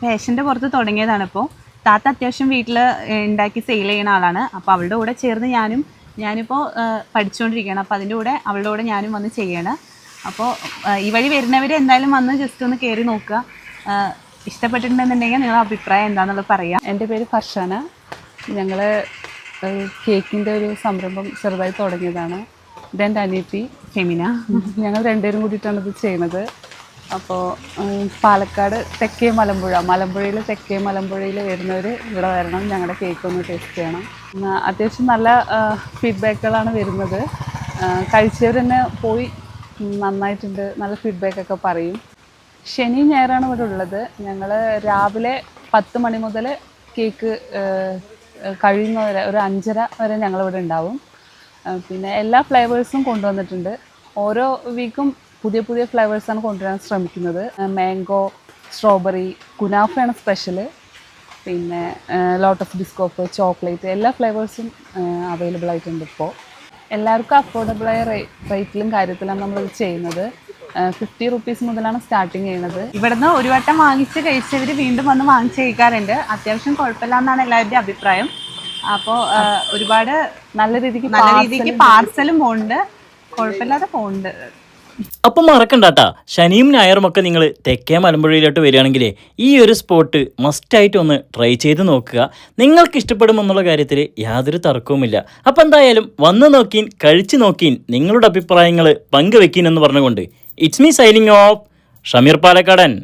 ഫാഷന്റെ പുറത്ത് തുടങ്ങിയതാണ് ഇപ്പോൾ താത്ത അത്യാവശ്യം വീട്ടിൽ ഉണ്ടാക്കി സെയിൽ ചെയ്യുന്ന ആളാണ്. അപ്പോൾ അവളുടെ കൂടെ ചേർന്ന് ഞാനും ഞാനിപ്പോൾ പഠിച്ചുകൊണ്ടിരിക്കുകയാണ് അപ്പോൾ അതിന്റെ കൂടെ അവളുടെ കൂടെ ഞാനും വന്ന് ചെയ്യണം. അപ്പോൾ ഈ വഴി വരുന്നവർ എന്തായാലും വന്ന് ജസ്റ്റ് ഒന്ന് കയറി നോക്കുക. ഇഷ്ടപ്പെട്ടിട്ടുണ്ടെന്നുണ്ടെങ്കിൽ നിങ്ങളുടെ അഭിപ്രായം എന്താണെന്നുള്ളത് പറയാം. എന്റെ പേര് ഫർഷാന. ഞങ്ങൾ കേക്കിന്റെ ഒരു സംരംഭം ചെറുതായി തുടങ്ങിയതാണ്. ഇതെന്റെ അനിയത്തി ഫെമിന. ഞങ്ങൾ രണ്ടുപേരും കൂടിയിട്ടാണ് ഇത് ചെയ്യുന്നത്. അപ്പോൾ പാലക്കാട് തെക്കേ മലമ്പുഴ. മലമ്പുഴയിൽ തെക്കേ മലമ്പുഴയിൽ വരുന്നവർ ഇവിടെ വരണം. ഞങ്ങളുടെ കേക്ക് ഒന്ന് ടേസ്റ്റ് ചെയ്യണം. അത്യാവശ്യം നല്ല ഫീഡ്ബാക്കുകളാണ് വരുന്നത്. കഴിച്ചവർ തന്നെ പോയി നന്നായിട്ടുണ്ട്. നല്ല ഫീഡ്ബാക്കൊക്കെ പറയും. ശനി ഞായറാണ് ഇവിടെ ഉള്ളത്. ഞങ്ങൾ രാവിലെ പത്ത് മണി മുതൽ കേക്ക് കഴിയുന്നവരെ ഒരു അഞ്ചര വരെ ഞങ്ങളിവിടെ ഉണ്ടാവും. പിന്നെ എല്ലാ ഫ്ലേവേഴ്സും കൊണ്ടുവന്നിട്ടുണ്ട്. ഓരോ വീക്കും പുതിയ പുതിയ ഫ്ലേവേഴ്സാണ് കൊണ്ടുവരാൻ ശ്രമിക്കുന്നത്. മാംഗോ സ്ട്രോബെറി കുനാഫയാണ് സ്പെഷ്യൽ പിന്നെ ലോട്ടസ് ബിസ്കോപ്പ് ചോക്ലേറ്റ് എല്ലാ ഫ്ലേവേഴ്സും അവൈലബിൾ ആയിട്ടുണ്ട് ഇപ്പോൾ എല്ലാവർക്കും അഫോർഡബിളായ റേറ്റിലും കാര്യത്തിലാണ് നമ്മളിത് ചെയ്യുന്നത്. ഫിഫ്റ്റി റുപ്പീസ് മുതലാണ് സ്റ്റാർട്ടിങ് ചെയ്യുന്നത്. ഇവിടുന്ന് ഒരു വട്ടം വാങ്ങിച്ച് കഴിച്ചവർ വീണ്ടും വന്ന് വാങ്ങിച്ച് കഴിക്കാറുണ്ട്. അത്യാവശ്യം കുഴപ്പമില്ല എന്നാണ് എല്ലാവരുടെയും അഭിപ്രായം. അപ്പോൾ ഒരുപാട് നല്ല രീതിക്ക് നല്ല രീതിക്ക് പാർസലും പോകുന്നുണ്ട് കുഴപ്പമില്ലാതെ പോകുന്നുണ്ട് അപ്പം മറക്കണ്ടാട്ടാ. ശനിയും ഞായറും ഒക്കെ നിങ്ങൾ തെക്കേ മലമ്പുഴയിലോട്ട് വരികയാണെങ്കിൽ ഈ ഒരു സ്പോട്ട് മസ്റ്റായിട്ട് ഒന്ന് ട്രൈ ചെയ്ത് നോക്കുക. നിങ്ങൾക്ക് ഇഷ്ടപ്പെടുമെന്നുള്ള കാര്യത്തിൽ യാതൊരു തർക്കവുമില്ല. അപ്പം എന്തായാലും വന്ന് നോക്കീൻ കഴിച്ചു നോക്കീൻ നിങ്ങളുടെ അഭിപ്രായങ്ങൾ പങ്കുവെക്കീൻ എന്ന് പറഞ്ഞുകൊണ്ട്. It's me signing off Shameer Palakkadan.